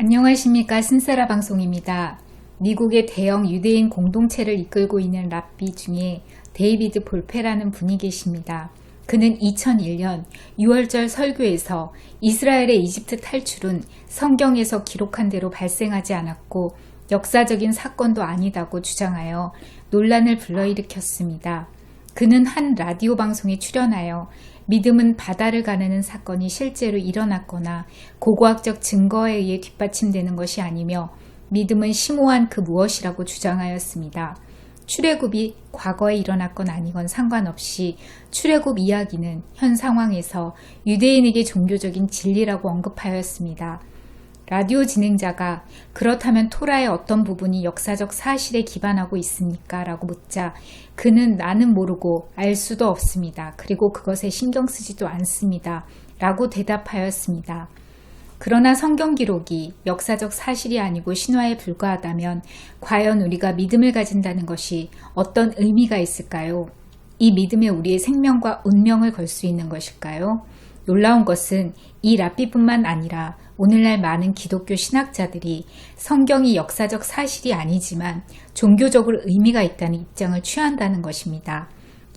안녕하십니까 신세라 방송입니다. 미국의 대형 유대인 공동체를 이끌고 있는 랍비 중에 데이비드 볼페라는 분이 계십니다. 그는 2001년 6월절 설교에서 이스라엘의 이집트 탈출은 성경에서 기록한 대로 발생하지 않았고 역사적인 사건도 아니다고 주장하여 논란을 불러일으켰습니다. 그는 한 라디오 방송에 출연하여 믿음은 바다를 가르는 사건이 실제로 일어났거나 고고학적 증거에 의해 뒷받침되는 것이 아니며 믿음은 심오한 그 무엇이라고 주장하였습니다. 출애굽이 과거에 일어났건 아니건 상관없이 출애굽 이야기는 현 상황에서 유대인에게 종교적인 진리라고 언급하였습니다. 라디오 진행자가 그렇다면 토라의 어떤 부분이 역사적 사실에 기반하고 있습니까? 라고 묻자 그는 나는 모르고 알 수도 없습니다. 그리고 그것에 신경 쓰지도 않습니다. 라고 대답하였습니다. 그러나 성경 기록이 역사적 사실이 아니고 신화에 불과하다면 과연 우리가 믿음을 가진다는 것이 어떤 의미가 있을까요? 이 믿음에 우리의 생명과 운명을 걸 수 있는 것일까요? 놀라운 것은 이 랍비뿐만 아니라 오늘날 많은 기독교 신학자들이 성경이 역사적 사실이 아니지만 종교적으로 의미가 있다는 입장을 취한다는 것입니다.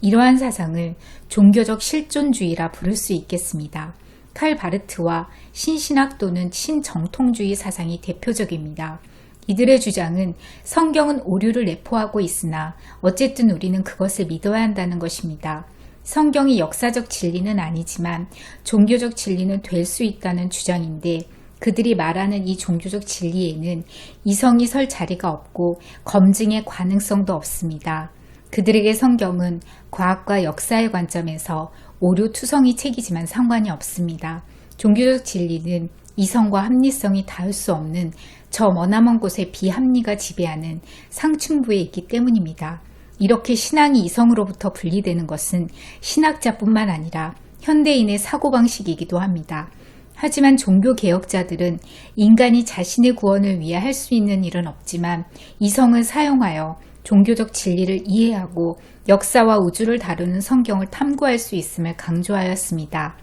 이러한 사상을 종교적 실존주의라 부를 수 있겠습니다. 칼 바르트와 신신학 또는 신정통주의 사상이 대표적입니다. 이들의 주장은 성경은 오류를 내포하고 있으나 어쨌든 우리는 그것을 믿어야 한다는 것입니다. 성경이 역사적 진리는 아니지만 종교적 진리는 될 수 있다는 주장인데 그들이 말하는 이 종교적 진리에는 이성이 설 자리가 없고 검증의 가능성도 없습니다. 그들에게 성경은 과학과 역사의 관점에서 오류 투성이 책이지만 상관이 없습니다. 종교적 진리는 이성과 합리성이 닿을 수 없는 저 머나먼 곳의 비합리가 지배하는 상층부에 있기 때문입니다. 이렇게 신앙이 이성으로부터 분리되는 것은 신학자뿐만 아니라 현대인의 사고방식이기도 합니다. 하지만 종교 개혁자들은 인간이 자신의 구원을 위해 할 수 있는 일은 없지만 이성을 사용하여 종교적 진리를 이해하고 역사와 우주를 다루는 성경을 탐구할 수 있음을 강조하였습니다.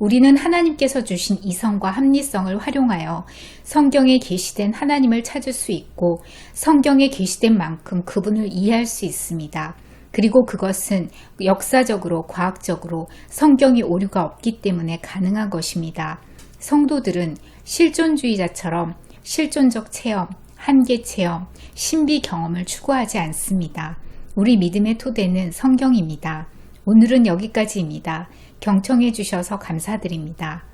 우리는 하나님께서 주신 이성과 합리성을 활용하여 성경에 게시된 하나님을 찾을 수 있고 성경에 게시된 만큼 그분을 이해할 수 있습니다. 그리고 그것은 역사적으로 과학적으로 성경이 오류가 없기 때문에 가능한 것입니다. 성도들은 실존주의자처럼 실존적 체험, 한계 체험, 신비 경험을 추구하지 않습니다. 우리 믿음의 토대는 성경입니다. 오늘은 여기까지입니다. 경청해 주셔서 감사드립니다.